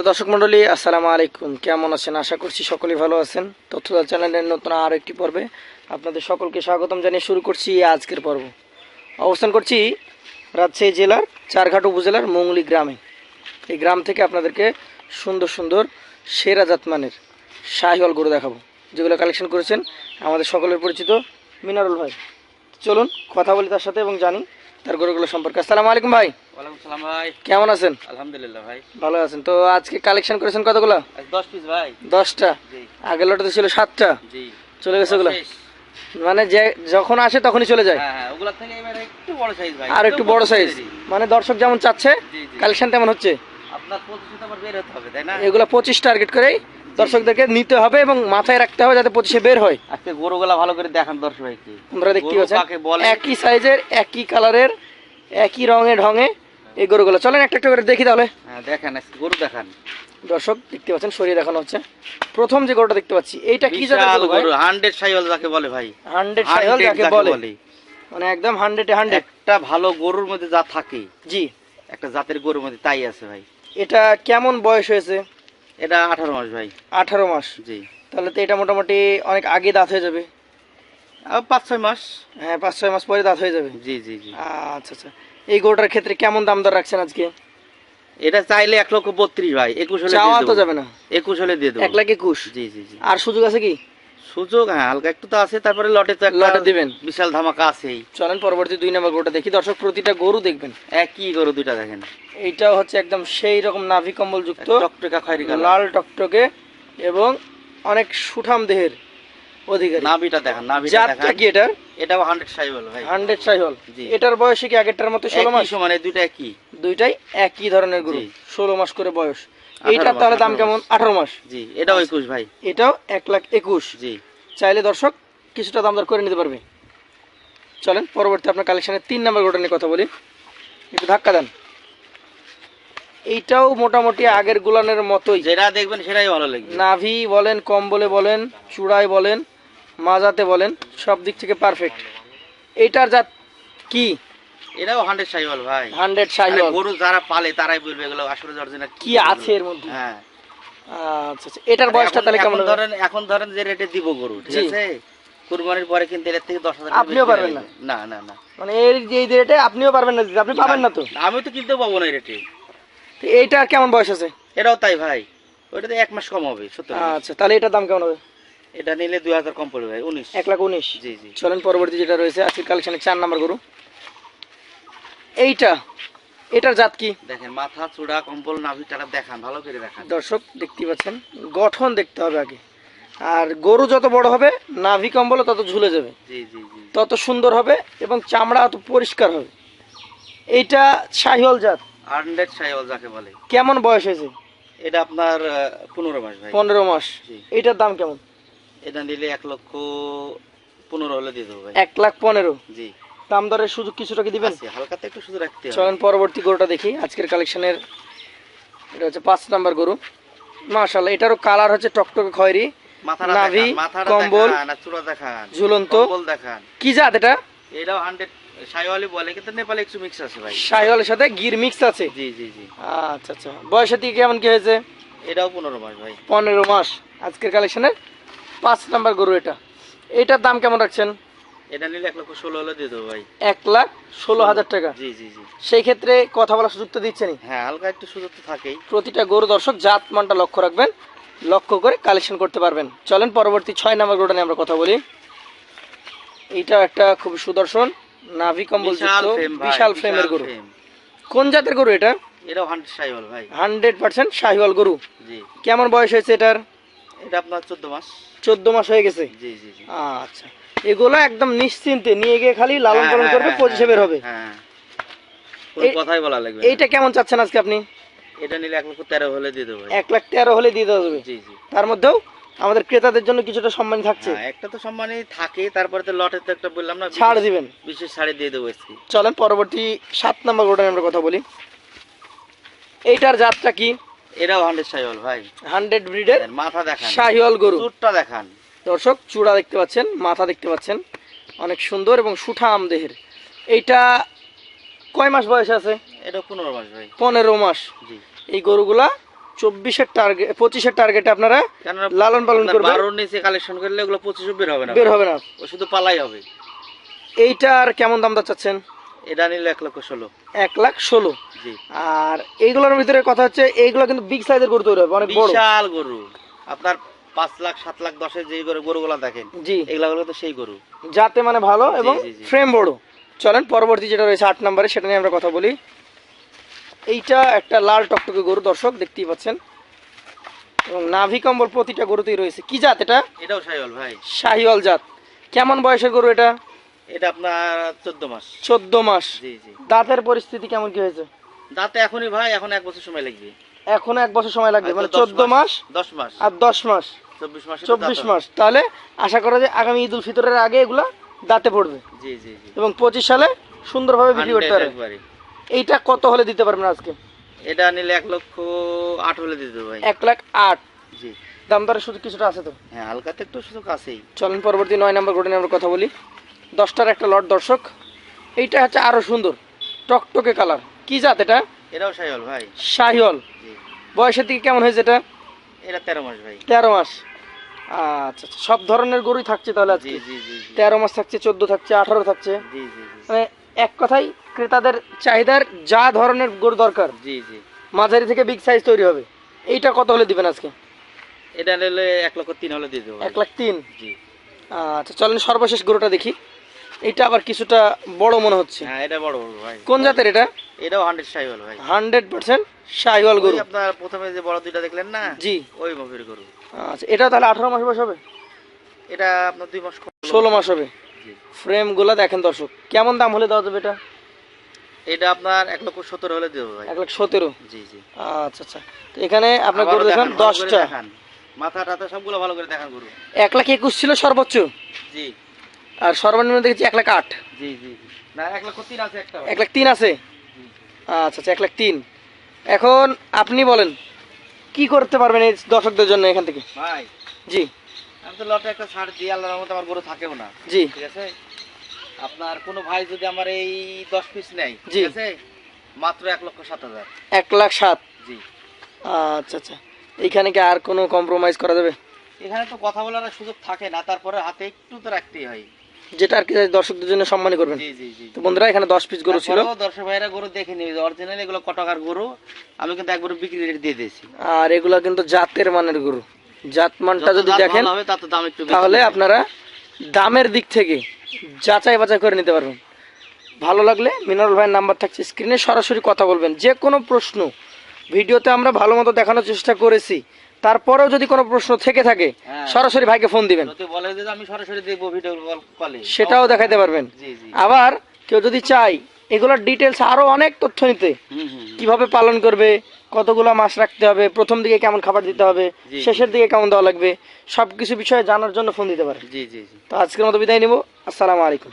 সুপ্রিয় দর্শক মণ্ডলী আসসালামু আলাইকুম। কেমন আছেন? আশা করছি সকলেই ভালো আছেন। তথ্যদার চ্যানেলের নতুন আরও একটি পর্বে আপনাদের সকলকে স্বাগতম জানিয়ে শুরু করছি আজকের পর্ব। অবস্থান করছি রাজশাহী জেলার চারঘাট উপজেলার মঙ্গলি গ্রামে। এই গ্রাম থেকে আপনাদেরকে সুন্দর সুন্দর সেরা জাতমানের শাহিওয়াল গরু দেখাবো, যেগুলো কালেকশন করেছেন আমাদের সকলের পরিচিত মিনারুল ভাই। চলুন, কথা বলি তার সাথে এবং জানি তার গরুগুলো সম্পর্কে। আসসালামু আলাইকুম ভাই। সালাম ভাই। কেমন আছেন? আলহামদুলিল্লাহ ভাই। ভালো আছেন। তো আজকে কালেকশন করেছেন কতগুলো? দশ পিস ভাই। দশটা? আগের লটাতে ছিল সাতটা। চলে গেছে ওগুলো? মানে যে যখন আসে তখনই চলে যায়? হ্যাঁ হ্যাঁ আর একটু বড় সাইজ মানে দর্শক যেমন চাচ্ছে কালেকশন তেমন হচ্ছে। এগুলো পঁচিশ টার্গেট করেই দর্শকদেরকে নিতে হবে এবং মাথায় রাখতে হবে যাতে পঁচিশে বের হয়। আজকে গরুগুলা ভালো করে দেখান দর্শক ভাইকে আপনারা দেখতে পাচ্ছেন একই সাইজের একই কালারের একই রঙে ঢঙে এই গরুগুলো। চলেন একটা একটা করে দেখি তাহলে। হ্যাঁ দেখান আজকে গরু দেখান। দর্শক দেখতে পাচ্ছেন সরিয়ে দেখানো হচ্ছে। প্রথম যে গরুটা দেখতে পাচ্ছি এইটা কি জাতের গরু ভাই? গরু হান্ড্রেড সাইওয়াল যাকে বলে ভাই। হান্ড্রেড 100 সাইহল যাকে বলে। বলে। মানে একদম হান্ড্রেডে হান্ড্রেড একটা ভালো গরুর মধ্যে যা থাকে। জি। একটা জাতের গরুর মধ্যে তাই আছে ভাই। এটা কেমন বয়স হয়েছে? এটা আঠারো মাস ভাই। আঠারো মাস। জি। তাহলে তো এটা মোটামুটি অনেক আগে দাঁত হয়ে যাবে। পাঁচ ছয় মাস। হ্যাঁ পাঁচ ছয় মাস পরে দাঁত হয়ে যাবে। জি জি জি। আচ্ছা আচ্ছা। এই গরুটার ক্ষেত্রে কেমন দাম দর রাখছেন আজকে? এটা চাইলে এক লক্ষ বত্রিশ ভাই একুশ হলে চাওয়া তো যাবে না। একুশ হলে দিয়ে দেবো। এক লাখ একুশ। জি জি জি। আর সুযোগ আছে কি? সুযোগ হ্যাঁ হালকা একটু তো আছে তারপরে লটে তো একটা লটে দিবেন। বিশাল ধামাকা আছেই। চলেন পরবর্তী দুই নম্বর গরুটা দেখি। দর্শক প্রতিটা গরু দেখবেন। একই গরু দুইটা দেখেন। এইটাও হচ্ছে একদম সেই রকম নাভি কম্বল যুক্ত টকটকা খয়রি লাল টকটকে এবং অনেক সুঠাম দেহের অধিকারী। নাভিটা দেখেন নাভিটা জাতটা কি এটার? এটাও হান্ড্রেড সাইবল ভাই। হান্ড্রেড সাইহল জি। এটার বয়সে কি আগেরটার মতো ষোলো মাস? একই সমান এই দুইটা একই। দুইটাই একই ধরনের গরু জি। ষোলো মাস করে বয়স। এইটার তাহলে দাম কেমন। আঠারো মাস। জি এটাও একুশ ভাই। এটাও এক লাখ একুশ। জি। চাইলে দর্শক কিছুটা দাম দর করে নিতে পারবে। চলেন পরবর্তী আপনার কালেকশনের তিন নম্বর গোটা নিয়ে কথা বলি। একটু ধাক্কা দেন। এইটাও মোটামুটি আগের গুলানের মতোই। যেটা দেখবেন সেটাই ভালো লাগবে। নাভি বলেন কম্বলে বলেন চূড়ায় বলেন মাজাতে বলেন সব দিক থেকে পারফেক্ট এইটার জাত কি? এটাও হান্ড্রেড সাইবল ভাই। হান্ড্রেড শাহিওয়াল গরু যারা পালে তারাই বলবে এগুলো আসলে অরিজিনাল কি আছে এর মধ্যে? হ্যাঁ। আচ্ছা আচ্ছা। এটার বয়সটা তাহলে কেমন ধরেন এখন ধরেন যে রেটে দিব গরু ঠিক আছে? কুরবানির পরে কিন্তু এর থেকে দশ হাজার আপনিও পারবেন না? না না না। মানে এর রেটে আপনিও পারবেন না আপনি পাবেন না তো? আমি তো কিনতে পাবো না রেটে তো এইটার কেমন বয়স আছে? এটাও তাই ভাই। ওইটাতে এক মাস কম হবে সত্তর আচ্ছা তাহলে এটার দাম কেমন হবে? এটা নিলে দুই হাজার কম পড়বে ভাই উনিশ। এক লাখ উনিশ। জি জি। চলেন পরবর্তী যেটা রয়েছে আজকের কালেকশনে চার নাম্বার গরু। এইটা এটার জাত কি? দেখেন মাথা চূড়া কম্বল নাভি টাটা দেখান ভালো করে দেখান। দর্শক দেখতে পাচ্ছেন গঠন দেখতে হবে আগে। আর গরু যত বড় হবে নাভি কম্বল তত ঝুলে যাবে। তত সুন্দর হবে এবং চামড়া তত পরিষ্কার হবে। এইটা শাহিওয়াল জাত। হান্ড্রেড সাইওয়াল যাকে বলে। কেমন বয়স হয়েছে? এটা আপনার পনেরো মাস ভাই। পনেরো মাস। জি। এইটার দাম কেমন? এটা নিলে এক লক্ষ পনেরো হলে দিয়ে দেবো ভাই। এক লাখ পনেরো। জি। দাম দরের সুযোগ কিছুটা কি দিবেন? হালকাতে একটু শুধু রাখতে চলেন পরবর্তী গরুটা দেখি। আজকের কালেকশনের এটা হচ্ছে পাঁচ নাম্বার গরু। মাশাল্লাহ এটারও কালার হচ্ছে টকটকে খয়েরি নাভি, কম্বল, ঝুলন্ত। কি জাত এটা? এটাও হান্ড্রেড সাইওয়ালি বলে কিন্তু নেপালে একটু মিক্স আছে ভাই। শাহিওয়ালের সাথে গির মিক্স আছে? জি জি জি। আচ্ছা আচ্ছা। বয়সের দিকে কেমন কি হয়েছে? এটাও পনেরো মাস ভাই। পনেরো মাস। আজকের কালেকশনের পাঁচ নাম্বার গরু এটা। এটার দাম কেমন রাখছেন? এটা নিলে এক লক্ষ ষোলো হলে দিয়ে দেবো ভাই। এক লাখ ষোলো হাজার টাকা? জি জি জি। সেই ক্ষেত্রে কথা বলার সুযোগ তো দিচ্ছেনই? হ্যাঁ হালকা একটু সুযোগ তো থাকেই। প্রতিটা গরু দর্শক জাত মানটা লক্ষ্য রাখবেন লক্ষ্য করে কালেকশন করতে পারবেন। চলেন পরবর্তী ছয় নাম্বার গরুটা নিয়ে আমরা কথা বলি। এইটা একটা খুব সুদর্শন নাভি কম্বল বিশাল ফ্রেমের গরু। কোন জাতের গরু এটা? হান্ড্রেড সাইওয়াল ভাই। হান্ড্রেড পার্সেন্ট শাহিওয়াল গরু। জি। কেমন বয়স হয়েছে এটার? এটা আপনার চোদ্দ মাস। চোদ্দ মাস হয়ে গেছে? জি জি জি। আচ্ছা। এগুলো একদম নিশ্চিন্তে নিয়ে গিয়ে খালি লালন পালন হ্যাঁ, করবে হ্যাঁ, পঁচিশে বের হবে। হ্যাঁ। এই- কথাই বলা লাগবে এইটা কেমন চাচ্ছেন আজকে আপনি? এটা নিলে এক লক্ষ তেরো হলে দিয়ে দেবো। এক লাখ তেরো হলে দিয়ে দেওয়া যাবে। তার মধ্যেও আমাদের ক্রেতাদের জন্য কিছুটা সম্মান থাকছে। একটা তো সম্মানই থাকে তারপরে তো লটে তো একটা বললাম না ছাড় দিবেন। বিশেষ ছাড়ে দিয়ে দেবো চলেন পরবর্তী সাত নম্বর গোটা আমরা কথা বলি। এইটার জাতটা কি? হান্ড্রেড ভাই। হান্ড্রেড ব্রিডের মাথা দেখান। শাহিওয়াল গরু। চুটটা দেখান। দর্শক চূড়া দেখতে পাচ্ছেন মাথা দেখতে পাচ্ছেন অনেক সুন্দর এবং সুঠাম দেহের। এইটা কয় মাস বয়স আছে? এটা পনেরো মাস ভাই। পনেরো মাস। এই গরুগুলা চব্বিশের টার্গেট পঁচিশের টার্গেটে আপনারা লালন পালন করবেন। বারোর নিচে কালেকশন করলে ওগুলো পঁচিশও বের হবে না বের হবে না। ও শুধু পালাই হবে। এইটার কেমন দাম চাচ্ছেন? এটা নিলে এক লক্ষ ষোলো। এক লাখ ষোলো। আর এইগুলোর ভিতরে কথা হচ্ছে এইগুলো কিন্তু বিগ সাইজের গরু তৈরি হবে অনেক বড়। বিশাল গরু। আপনার পাঁচ লাখ সাত লাখ দশের যে গরু গরুগুলো দেখেন জি। এগুলা হলো তো সেই গরু। যাতে মানে ভালো এবং। ফ্রেম বড়। চলেন পরবর্তী যেটা রয়েছে আট নম্বরে সেটা নিয়ে আমরা কথা বলি। এইটা একটা লাল টকটকে গরু দর্শক দেখতেই পাচ্ছেন। এবং নাভি কম্বল প্রতিটা গরুতেই রয়েছে। কি জাত এটা? এটাও সাইল ভাই। শাহিওয়াল জাত। কেমন বয়সের গরু এটা? এটা আপনার চোদ্দ মাস। চোদ্দ মাস। জি জি। দাঁতের পরিস্থিতি কেমন কি হয়েছে? দাঁতে এখনই ভাই এখন এক বছর সময় লাগবে। এখনও এক বছর সময় লাগবে মানে চোদ্দ মাস দশ মাস। আর দশ মাস। চব্বিশ মাস চব্বিশ মাস। তাহলে আশা করা যায় আগামী ঈদ উল ফিতরের আগে এগুলা দাঁতে পড়বে। জি জি জি। এবং পঁচিশ সালে সুন্দরভাবে বিক্রি করতে 100 পারবে এইটা কত হলে দিতে পারবেন আজকে? এটা নিলে এক লক্ষ আট হলে দিতে ভাই। এক লাখ আট। জি। দাম দরে শুধু কিছুটা আছে তো? হ্যাঁ হালকাতে একটু শুধু কাছেই চলেন পরবর্তী নয় নম্বর গোটে আমরা কথা বলি। দশটার একটা লট দর্শক। এইটা হচ্ছে আরও সুন্দর। টকটকে কালার। কি জাত এটা? এটাও সাইল ভাই। শাহিওয়াল। জি। বয়সের দিকে কেমন হয়েছে এটা? এটা তেরো মাস ভাই। তেরো মাস। আচ্ছা আচ্ছা সব ধরনের গরুই থাকছে তাহলে আজকে? তেরো মাস থাকছে চোদ্দ থাকছে আঠারো থাকছে। মানে এক কথাই ক্রেতাদের চাহিদার যা ধরনের গরু দরকার জি জি। মাঝারি থেকে বিগ সাইজ তৈরি হবে। এইটা কত হলে দিবেন আজকে? এটা নিলে এক লক্ষ তিন হলে দিয়ে দেবো এক লাখ তিন? জি। আচ্ছা চলেন সর্বশেষ গরুটা দেখি। এটা আবার কিছুটা বড় মনে হচ্ছে। হ্যাঁ এটা বড় বড় ভাই। কোন জাতের এটা? এটাও হান্ড্রেড সাইল ভাই। হান্ড্রেড পার্সেন্ট শাহিওয়াল গরু। আপনার প্রথমে যে বড় দুইটা দেখলেন না? জি। ওই মাপের গরু। আচ্ছা এটা তাহলে আঠারো মাস বয়স হবে? এটা আপনার দুই মাস কম। ষোলো মাস হবে। জি। ফ্রেমগুলা দেখেন দর্শক। কেমন দাম হলে দেওয়া যাবে এটা? এটা আপনার এক লক্ষ সত্তর হলে দেবো ভাই। এক লাখ সতেরো? জি জি। আচ্ছা আচ্ছা। তো এখানে আপনার আবারও গরু দেখেন দেখান, ভালো করে দশটা। দেখান। মাথা টাথা সবগুলো ভালো করে দেখান গরু। এক লাখ একুশ ছিল সর্বোচ্চ। জি। আর সর্বনিম্ন দেখেছি এক লাখ আট। জি জি। না এক লক্ষ তিন আছে একটা। এক লাখ তিন আছে? আচ্ছা আচ্ছা এক লাখ তিন। এখন আপনি বলেন কি করতে পারবেন এই দর্শকদের জন্য এখান থেকে? ভাই জি। আমি তো লটে একটা ছাড় দিই আল্লাহর আমার গরু থাকেও না। জি। ঠিক আছে? আপনার কোনো ভাই যদি আমার এই দশ পিস নেয়। ঠিক আছে? মাত্র এক লক্ষ সাত হাজার। এক লাখ সাত। জি। আচ্ছা আচ্ছা। এইখানে কি আর কোনো কম্প্রোমাইজ করা যাবে? এখানে তো কথা বলার সুযোগ থাকে না তারপরে হাতে একটু তো রাখতেই হয়। যেটা আর কি দর্শকদের জন্য সম্মানী করবেন। তো বন্ধুরা এখানে দশ পিস গরু ছিল। দর্শক ভাইরা গরু দেখে নিবে। অরিজিনাল এগুলো কটকার গরু। আমি কিন্তু একবার বিক্রি রেট দিয়ে দিয়েছি। আর এগুলা কিন্তু জাতের মানের গরু। জাত মানটা যদি দেখেন তাহলে আপনারা দামের দিক থেকে যাচাই বাছাই করে নিতে পারবেন। ভালো লাগলে মিনারুল ভাইয়ের নাম্বার থাকছে স্ক্রিনে সরাসরি কথা বলবেন। যে কোনো প্রশ্ন ভিডিওতে আমরা ভালো মতো দেখানোর চেষ্টা করেছি। তারপরেও যদি কোনো প্রশ্ন থেকে থাকে হ্যাঁ। সরাসরি ভাইকে ফোন দিবেন। যদি বলে যে আমি সরাসরি দেখব ভিডিও কলে সেটাও দেখাতে পারবেন। আবার কেউ যদি চাই এগুলোর ডিটেলস আরও অনেক তথ্য নিতে কীভাবে পালন করবে কতগুলো মাছ রাখতে হবে প্রথম দিকে কেমন খাবার দিতে হবে। শেষের দিকে কেমন দেওয়া লাগবে সব কিছু বিষয়ে জানার জন্য ফোন দিতে পারে জি জি জি। তো আজকের মতো বিদায় নিব। আসসালামু আলাইকুম।